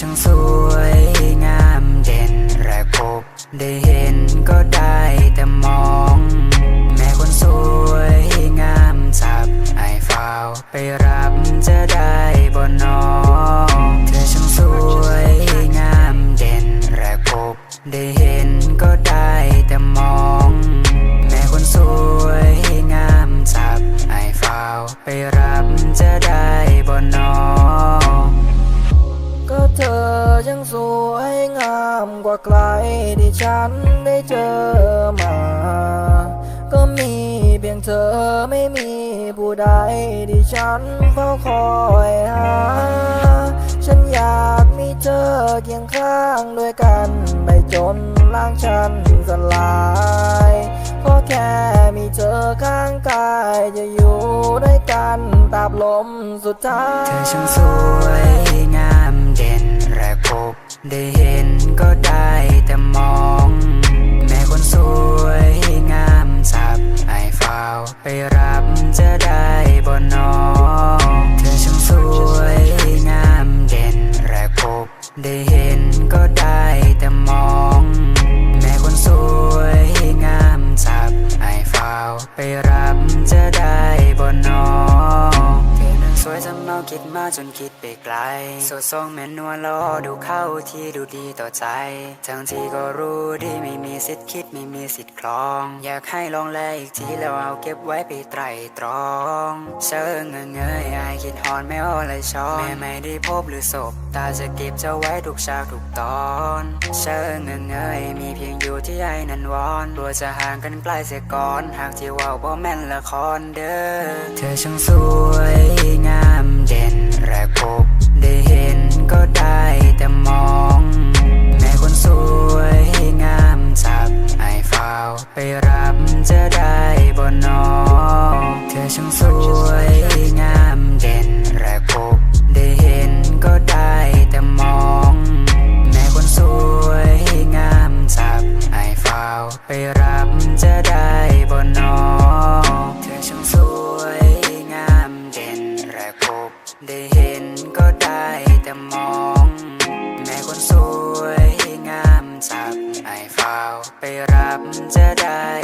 ช่างสวยงามเด่นแรกพบ ได้เห็นก็ได้แต่มอง แม่คนสวยงามสับไอ้ฟาวไปร ใครที่ฉันได้เจอมา ก็มีเพียงเธอไม่มีผู้ใดที่ฉันเฝ้าคอยหา ฉันอยากมีเธอเคียงข้างด้วยกันไปจนร่างฉันสลายขอแค่มีเธอข้างกายจะอยู่ด้วยกันตราบลมสุดท้ายเธอช่างสวยงามเด่นแรกพบได้เห็นก็ได้ แมอง แม่คนสวยงามสับไอ้ฟ้าวไปรัก ยจำเมาคิดมาจนคิดไปไกลสดทรงแม่นวลล้อดูเข้าที่ดูดีต่อใจ ทั้งที่ก็รู้ดีไม่มีสิทธิ์คิดไม่มีสิทธิ์คลอง อยากให้ลองแลอีกทีแล้วเอาเก็บไว้ไปไตรตรอง เชิงเงยเงยอายคิดหอนไม่อ้อเลยชอบแม่ไม่ได้พบหรือศพตาจะเก็บจะไว้ทุกฉากทุกตอน เชิงเงยเงยมีเพียงอยู่ที่ไอ้นันวอนกลัวจะห่างกันไกลเสียก่อน หากที่ว่าบ่แม่นละครเด้อเธอช่างสวยงามเด่นแรกพบได้เห็นก็ได้แต่มอง แม่คนสวยงามจับไอ้ฟ้าวไปรับจะได้บ่นอเธอช่างสวยงาม ไปรับจะได้